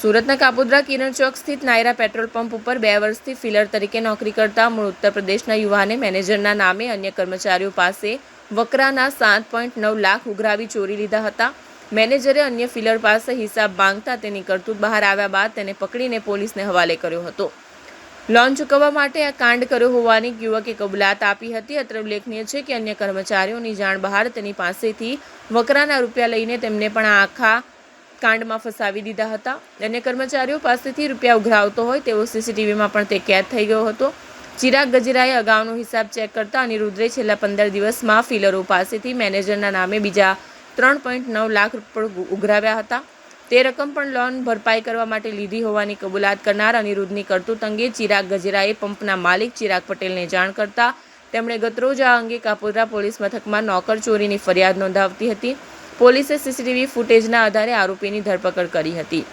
સુરતના કાપોદ્રા કિરણ ચોક સ્થિત Naira petrol pump ઉપર બે વર્ષથી ફિલર તરીકે નોકરી કરતા મૂળ ઉત્તર પ્રદેશના યુવાને મેનેજરના નામે અન્ય કર્મચારીઓ પાસે વકરાના સાત પોઈન્ટ નવ લાખ ઉઘરાવી ચોરી લીધા હતા. મેનેજરે અન્ય ફિલર પાસે હિસાબ માંગતા તેની કરતૂત બહાર આવ્યા બાદ તેને પકડીને પોલીસને હવાલે કર્યો હતો. લોન ચૂકવવા માટે આ કાંડ કર્યો હોવાની યુવકે કબૂલાત આપી હતી. અત્રે ઉલ્લેખનીય છે કે અન્ય કર્મચારીઓની જાણ બહાર તેની પાસેથી વકરાના રૂપિયા લઈને તેમને પણ આખા કાંડમાં ફસાવી દીધા હતા. અને કર્મચારીઓ પાસેથી રૂપિયા ઉઘરાવતો હોય તેવો સીસીટીવીમાં પણ તે કેદ થઈ ગયો હતો. ચિરાગ ગજરાએ અગાઉનો હિસાબ ચેક કરતા અનિરુદ્ધે છેલ્લા પંદર દિવસમાં ફિલરો પાસેથી મેનેજરના નામે બીજા ત્રણ પોઈન્ટ નવ લાખ રૂપિયા ઉઘરાવ્યા હતા. તે રકમ પણ લોન ભરપાઈ કરવા માટે લીધી હોવાની કબૂલાત કરનાર અનિરુદ્ધની કરતૂત અંગે ચિરાગ ગજેરાએ પંપના માલિક ચિરાગ પટેલને જાણ કરતા તેમણે ગતરોજ આ અંગે કાપોદ્રા પોલીસ મથકમાં નોકર ચોરીની ફરિયાદ નોંધાવતી હતી. પોલીસે સીસીટીવી ફૂટેજના આધારે આરોપીની ધરપકડ કરી હતી.